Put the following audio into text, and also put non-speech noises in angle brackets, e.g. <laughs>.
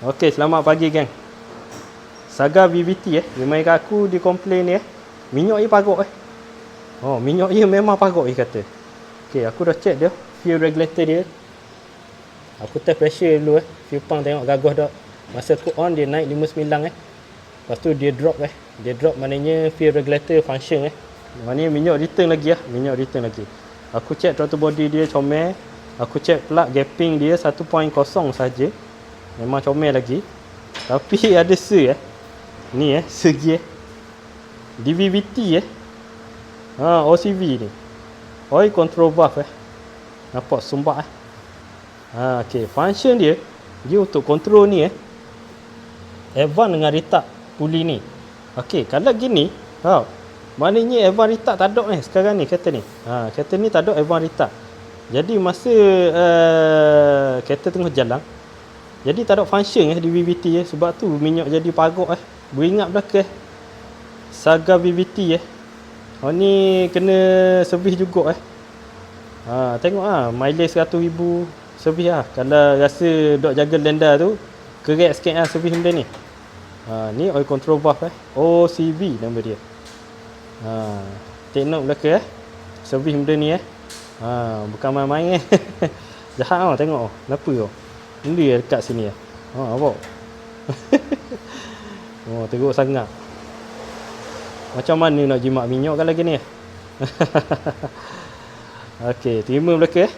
Okey, selamat pagi geng. Saga VVT eh, kat aku dia komplain ni eh. Minyak dia parut eh. Oh, minyak dia memang parut dia kata. Okey, aku dah check dia fuel regulator dia. Aku test pressure dulu eh. Fuel pump tengok gagah dah. Masa aku on dia naik 59 eh. Lepas tu dia drop eh. Dia drop maknanya fuel regulator function eh. Maknanya minyak return lagi lah. Minyak return lagi. Aku check throttle body dia comel. Aku check plug gapping dia 1.0 saja. Memang comel lagi. Tapi <laughs> ada se eh. Ni eh, segi eh. DVVT eh. Ha, OCV ni. Oil control valve eh. Nampak sumbak eh. Ha, okay. Function dia, dia untuk control ni eh. Evan dengan retard puli ni. Okey, kalau gini, tau. Maknanya Evan retard tak ada ni sekarang ni kereta ni. Ha, kereta ni tak ada Evan retard. Jadi masa uh, kereta tengah jalan, jadi tak ada function eh di VVT eh sebab tu minyak jadi parut eh. Beringat belakang eh. Saga VVT eh. Oh ni kena servis juga eh. Ha, tengok ah mileage 100,000 servis ah. Kalau rasa dok jaga lenda tu, kerek sikit ah servis benda ni. Ha, ni oil control valve eh. OCV nama dia. Ha, take note belakang eh. Servis benda ni eh. Ha, bukan main-main eh. <laughs> Jahat tau tengok. Kenapa tau? Benda dia dekat sini eh. Ha, apa? <laughs> oh, teruk sangat. Macam mana nak jimat minyak kalau <laughs> gini? Okey, terima belakang eh.